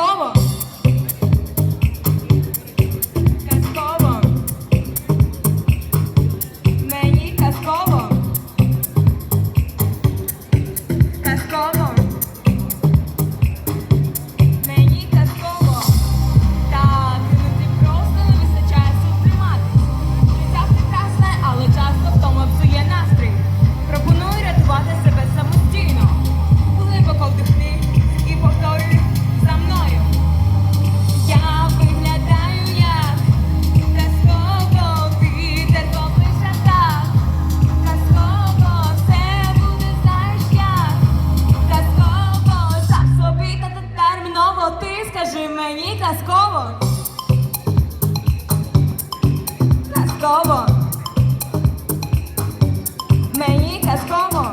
казково. Мені казково. Казково. Мені казково.